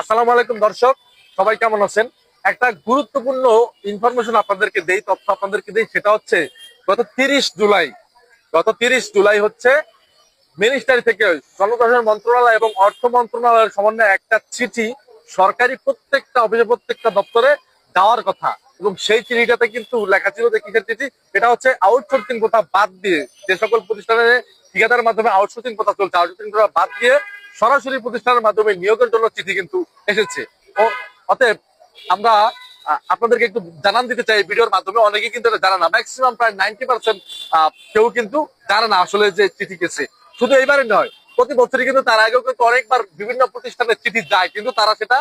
আসসালামু আলাইকুম, দর্শক। সবাই কেমন আছেন? একটা গুরুত্বপূর্ণ ইনফরমেশন আপনাদেরকে দেই, তথ্য আপনাদেরকে দেই, সেটা হচ্ছে গত তিরিশ জুলাই, গত তিরিশ জুলাই হচ্ছে মিনিস্ট্রি থেকে জনপ্রশাসন মন্ত্রণালয় এবং অর্থ মন্ত্রণালয়ের সমন্বয়ে একটা চিঠি সরকারি প্রত্যেকটা অফিসে, প্রত্যেকটা দপ্তরে দেওয়ার কথা। এবং সেই চিঠিটাতে কিন্তু লেখা ছিল যে কিসের চিঠি? এটা হচ্ছে আউটসোর্সিং কথা বাদ দিয়ে যে সকল প্রতিষ্ঠানে ঠিকাদারের মাধ্যমে আউটসোর্সিং কথা চলছে। আউটসোর্সিং কথা বাদ দিয়ে সরাসরি প্রতিষ্ঠানের মাধ্যমে নিয়োগের জন্য চিঠি কিন্তু এসেছে। ও, অতএব আমরা আপনাদেরকে একটু জানান দিতে চাই ভিডিওর মাধ্যমে। অনেকে কিন্তু এটা জানে না। ম্যাক্সিমাম প্রায় নাইনটি পার্সেন্ট কেউ কিন্তু জানে না আসলে যে চিঠি গেছে। শুধু এইবারে নয়, প্রতি বছরই কিন্তু তার আগেও কিন্তু অনেকবার বিভিন্ন প্রতিষ্ঠানের চিঠি যায়, কিন্তু তারা সেটা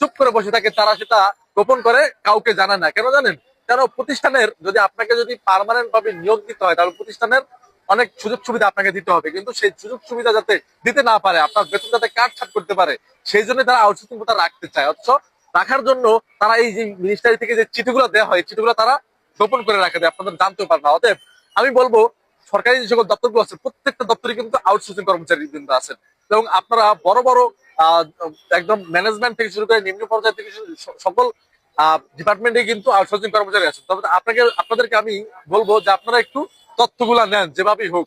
চুপ করে বসে থাকে, তারা সেটা গোপন করে কাউকে জানায় না। কেন জানেন? কেন প্রতিষ্ঠানের যদি আপনাকে যদি পারমানেন্ট ভাবে নিয়োগ দিতে হয়, তাহলে প্রতিষ্ঠানের অনেক সুযোগ সুবিধা আপনাকে দিতে হবে। কিন্তু সেই সুযোগ সুবিধা যাতে দিতে না পারে, আপনার বেতন যাতে কাটছাট করতে পারে, সেই জন্য তারা আউটসোর্সিং কোটা রাখতে চায়। অথচ রাখার জন্য তারা এই যে মিনিস্টারি থেকে যে চিঠিগুলো দেওয়া হয় চিঠিগুলো তারা গোপন করে রাখে দেয়, আপনাদের জানতেও পারে না। অতএব আমি বলব, সরকারি যে সকল দপ্তরগুলো আছে, প্রত্যেকটা দপ্তরে কিন্তু আউটসোর্সিং কর্মচারী কিন্তু আছেন। এবং আপনারা বড় বড় একদম ম্যানেজমেন্ট থেকে শুরু করে নিম্ন পর্যায় থেকে সকল ডিপার্টমেন্টে কিন্তু আউটসোর্সিং কর্মচারী আছে তবে আপনাকে, আপনাদেরকে আমি বলব যে আপনারা একটু তথ্যগুলা নেন, যেভাবেই হোক।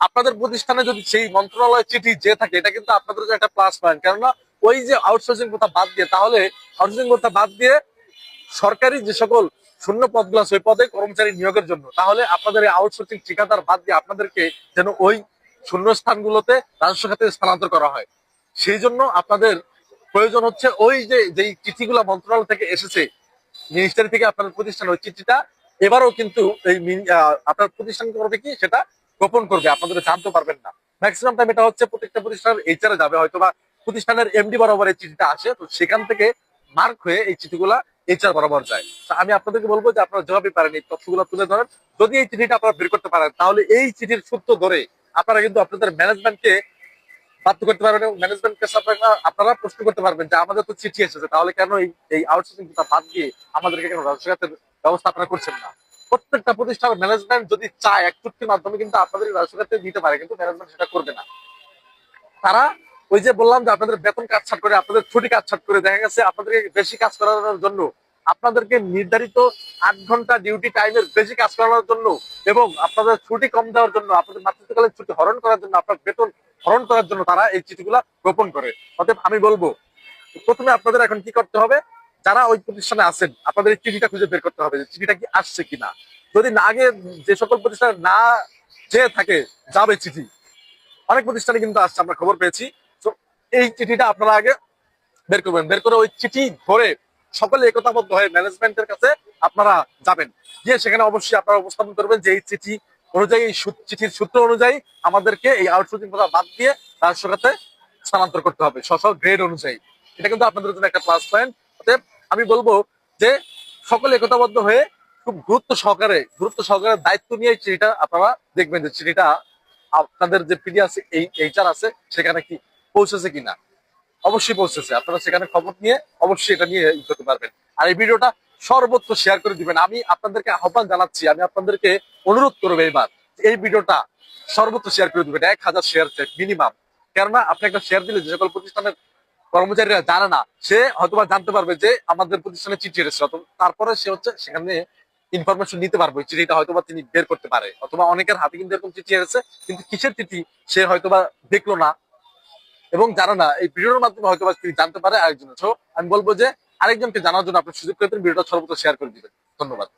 আপনাদের প্রতিষ্ঠানে যদি সেই মন্ত্রণালয় চিঠি যে থাকে, এটা কিন্তু আপনাদের জন্য একটা প্লাস পয়েন্ট কেননা ওই যে আউটসোর্সিং কথা বাদ দিয়ে, তাহলে আউটসোর্সিং কথা বাদ দিয়ে সরকারি যে সকল শূন্য পদগুলো ওই পদে কর্মচারী নিয়োগের জন্য, তাহলে আপনাদের এই আউটসোর্সিং ঠিকাদার বাদ দিয়ে আপনাদেরকে যেন ওই শূন্য স্থানগুলোতে রাজস্ব খাতে স্থানান্তর করা হয়। সেই জন্য আপনাদের প্রয়োজন হচ্ছে ওই যে, যেই চিঠিগুলো মন্ত্রণালয় থেকে এসেছে মিনিস্টারি থেকে আপনাদের প্রতিষ্ঠান ওই চিঠিটা এবারও কিন্তু এই আপনার প্রতিষ্ঠান করবে কি সেটা গোপন করবে, আপনাদের জানতে পারবেন না। ম্যাক্সিমাম টাইম এটা হচ্ছে প্রত্যেকটা প্রতিষ্ঠানের এইচআরে যাবে হয়তো বা প্রতিষ্ঠানের এমডি বরাবর এই চিঠিটা আসে, তো সেখান থেকে মার্ক হয়ে এই চিঠিগুলা এইচআর বরাবর যায়। তো আমি আপনাদেরকে বলব যে আপনারা যেভাবে পারেন, এই তথ্যগুলো তুলে ধরেন। যদি এই চিঠিটা আপনারা বের করতে পারেন, তাহলে এই চিঠির সূত্র ধরে আপনারা কিন্তু আপনাদের ম্যানেজমেন্টকে বাধ্য করতে পারবেন এবং ম্যানেজমেন্টকে আপনারা প্রশ্ন করতে পারবেন যে আমাদের তো চিঠি এসেছে, তাহলে কেন এই আউটসোর্সিং বাদ দিয়ে আমাদেরকে কেন রাজস্বের ব্যবস্থা করছেন না। প্রত্যেকটা প্রতিষ্ঠানের ম্যানেজমেন্ট যদি চায়, এক চুক্তির মাধ্যমে কিন্তু আপনাদের রাজস্বের দিতে পারে, কিন্তু ম্যানেজমেন্ট সেটা করবে না। তারা ওই যে বললাম যে আপনাদের বেতন কাটছাট করে, আপনাদের ছুটি কাটছাট করে, দেখা গেছে আপনাদেরকে বেশি কাজ করানোর জন্য, আপনাদেরকে নির্ধারিত আট ঘণ্টা ডিউটি টাইমের বেশি কাজ করানোর জন্য এবং আপনাদের ছুটি কম দেওয়ার জন্য, আপনাদের মাতৃত্বকালীন ছুটি হরণ করার জন্য, আপনার বেতন হরণ করার জন্য তারা এই চিঠিগুলা গোপন করে। অতএব আমি বলব, প্রথমে আপনাদের এখন কি করতে হবে? যারা ওই প্রতিষ্ঠানে আছেন, আপনাদের চিঠিটা খুঁজে বের করতে হবে যে চিঠিটা কি আসছে কিনা। যদি না আগে যে সকল প্রতিষ্ঠানে না যে থাকে, যাবে চিঠি। অনেক প্রতিষ্ঠানে কিন্তু আসছে, আমরা খবর পেয়েছি। তো এই চিঠিটা আপনারা আগে বের করবেন। বের করে ওই চিঠি ধরে সকলে একতাবদ্ধ হয়ে ম্যানেজমেন্টের কাছে আপনারা যাবেন। গিয়ে সেখানে অবশ্যই আপনারা উপস্থাপন করবেন যে এই চিঠি অনুযায়ী চিঠির সূত্র অনুযায়ী আমাদেরকে এই আউটসোর্সিং কথা বাদ দিয়ে রাজস্ব খাতে স্থানান্তর করতে হবে। স্ব গ্রেড অনুযায়ী। এটা কিন্তু আপনাদের জন্য একটা প্লাস পয়েন্ট অতএব আমি বলব যে সকলে একতাবদ্ধ হয়ে খুব গুরুত্ব সহকারে গুরুত্ব সহকারে দায়িত্ব নিয়ে চিঠিটা আপনারা দেখবেন যে চিঠিটা আপনাদের যে পিডি আছে, এই এইচআর আছে, সেখানে কি পৌঁছেছে কিনা। অবশ্যই পৌঁছেছে। আপনারা সেখানে খবর নিয়ে অবশ্যই এটা নিয়ে করতে পারবেন। আর এই ভিডিওটা সর্বোচ্চ শেয়ার করে দিবেন। আমি আপনাদেরকে আহ্বান জানাচ্ছি, আমি আপনাদেরকে অনুরোধ করব এবার এই ভিডিওটা সর্বোচ্চ শেয়ার করে দিবেন। এক হাজার শেয়ার মিনিমাম কেননা আপনি একটা শেয়ার দিলে যে সকল প্রতিষ্ঠানের কর্মচারীরা জানে না, সে হয়তোবা জানতে পারবে যে আমাদের প্রতিষ্ঠানে চিঠি এসেছে তারপরে সে হচ্ছে সেখানে ইনফরমেশন নিতে পারবে চিঠিটা হয়তোবা তিনি বের করতে পারে। অথবা অনেকের হাতে কিন্তু এরকম চিঠি এসেছে, কিন্তু কিসের চিঠি সে হয়তোবা দেখল না এবং জানে না। এই ভিডিওর মাধ্যমে হয়তো বা তিনি জানতে পারে আরেকজন। আমি বলব যে আরেকজনকে জানার জন্য আপনি সুযোগ করে ভিডিওটা সর্বত্র শেয়ার করে দিবেন। ধন্যবাদ।